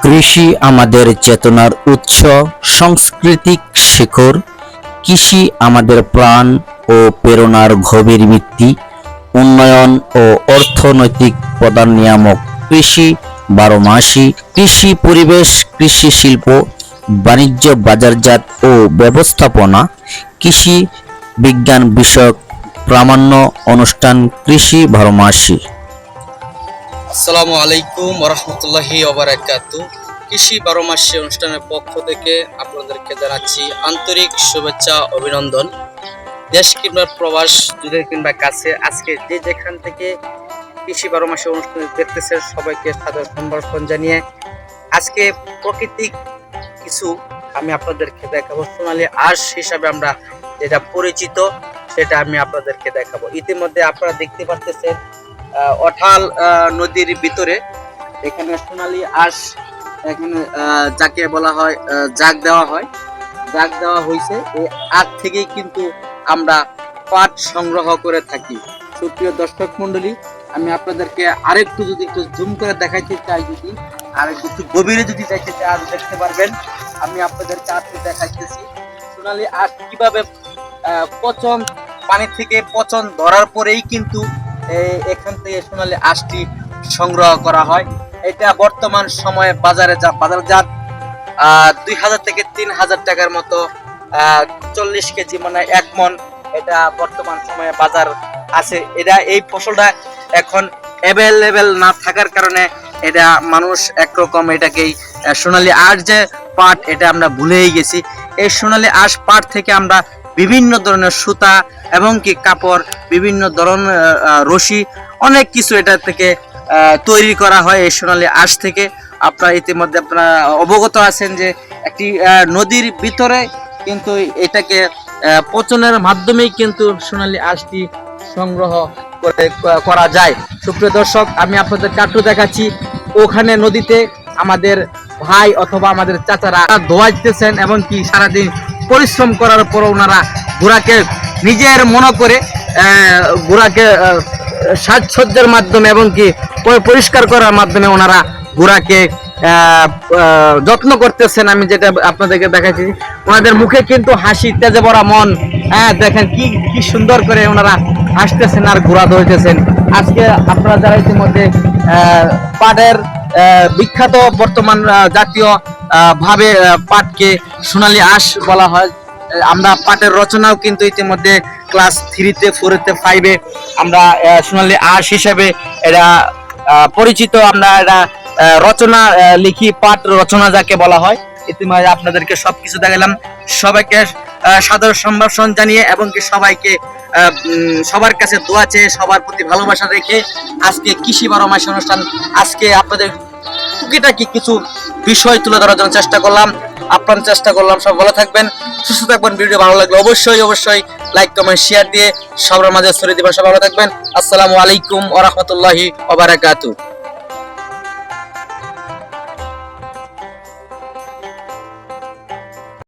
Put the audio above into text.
কৃষি আমাদের চেতনার উৎস, সাংস্কৃতিক শেখর, কৃষি আমাদের প্রাণ ও প্রেরণার গভীর ভিত্তি, উন্নয়ন ও অর্থনৈতিক প্রধান নিয়ামক কৃষি বারো মাসি কৃষি পরিবেশ, কৃষি শিল্প, বাণিজ্য বাজারজাত ও ব্যবস্থাপনা, কৃষি বিজ্ঞান বিষয়ক প্রামাণ্য অনুষ্ঠান কৃষি বারো আসসালামু আলাইকুম রহমতুল্লাহি ওবারাকাতু। কৃষি বারো মাসে অনুষ্ঠানের পক্ষ থেকে আপনাদেরকে জানাচ্ছি আন্তরিক শুভেচ্ছা, অভিনন্দন। দেশ কিংবা প্রবাস, দূরে কিংবা কাছে, আজকে যে যেখান থেকে কৃষি বারো মাসে অনুষ্ঠান দেখতেছে সবাইকে সাদর সম্ভাষণ জানিয়ে আজকে প্রাকৃতিক কিছু আমি আপনাদেরকে দেখাবো। সোনালী আঁশ হিসাবে আমরা যেটা পরিচিত, সেটা আমি আপনাদেরকে দেখাবো। ইতিমধ্যে আপনারা দেখতে পাচ্ছেন অঠাল নদীর ভিতরে। এখানে সোনালী আঁশ, এখানে যাকে বলা হয় জাগ দেওয়া হয়। জাগ দেওয়া হয়েছে এই আগ থেকেই কিন্তু আমরা পাট সংগ্রহ করে থাকি। সুপ্রিয় দর্শক মন্ডলী আমি আপনাদেরকে আরেকটু যদি একটু জুম করে দেখাইতে চাই যদি, আর একটু গভীরে যদি দেখতে চাই আজ দেখতে পারবেন। আমি আপনাদেরকে আজকে দেখাইতেছি। সোনালী আঁশ কীভাবে পচন, পানি থেকে পচন ধরার পরেই কিন্তু এখান থেকে সোনালী আঁশটি সংগ্রহ করা হয়। এটা বর্তমান সময়ে বাজারে যা বাজারজাত দুই হাজার থেকে তিন হাজার টাকার মতো চল্লিশ কেজি মানে এক মন এটা বর্তমান সময়ে বাজার আছে। এটা এই ফসলটা এখন অ্যাভেলেবেল না থাকার কারণে এটা মানুষ একরকম এটাকেই সোনালী আঁশ যে পাট, এটা আমরা ভুলেই গেছি। এই সোনালী আঁশ পাট থেকে আমরা বিভিন্ন ধরনের সুতা এবং কি কাপড়, বিভিন্ন ধরনের রশি, অনেক কিছু এটা থেকে তৈরি করা হয় এই সোনালী আঁশ থেকে। আপনারা ইতিমধ্যে আপনারা অবগত আছেন যে একটি নদীর ভিতরে কিন্তু এটাকে পচনের মাধ্যমেই কিন্তু সোনালী আঁশটি সংগ্রহ করে করা যায়। সুপ্রিয় দর্শক, আমি আপনাদের কাটু দেখাচ্ছি। ওখানে নদীতে আমাদের ভাই অথবা আমাদের চাচারা ধোয়াইতেছেন এবং কি সারাদিন পরিশ্রম করার পর ওনারা ঘোড়াকে নিজের মনে করে ঘোড়াকে সাজসজ্জার মাধ্যমে এবং কি পরিষ্কার করার মাধ্যমে ওনারা ঘোড়াকে যত্ন করতেছেন। আমি যেটা আপনাদেরকে দেখাচ্ছি ওনাদের মুখে কিন্তু হাসি, তেজে ভরা মন। হ্যাঁ দেখেন কি কি সুন্দর করে ওনারা হাসতেছেন আর ঘোড়া ধরতেছেন। আজকে আপনারা যারা ইতিমধ্যে পাটের বিখ্যাত বর্তমান জাতীয় ভাবে পাটকে সোনালী আঁশ বলা হয় আমরা পাটের রচনাও কিন্তু ইতিমধ্যে ক্লাস থ্রিতে ফোরেতে ফাইভে আমরা সোনালী আঁশ হিসেবে আহ, পরিচিত। আমরা আহ, রচনা লিখি পাট রচনা যাকে বলা হয়। ইতিমধ্যে আপনাদেরকে সবকিছু দেখালাম। সবাইকে সাদর সম্ভাষণ জানিয়ে এবং কি সবাইকে সবার কাছে দোয়া চেয়ে সবার প্রতি ভালোবাসা রেখে আজকে কৃষি বারো মাস অনুষ্ঠান। আজকে আপনাদের টুকিটাকি কিছু বিষয় তুলে ধরার জন্য চেষ্টা করলাম। আপনার চেষ্টা করলাম। সব ভালো থাকবেন, সুস্থ থাকবেন। ভিডিও ভালো লাগলে অবশ্যই অবশ্যই লাইক কমেন্ট শেয়ার দিয়ে সবার মাঝে ছড়িয়ে দিবেন। সব ভালো থাকবেন। আসসালামু আলাইকুম ওরহমতুল্লাহি ওবারাকাতু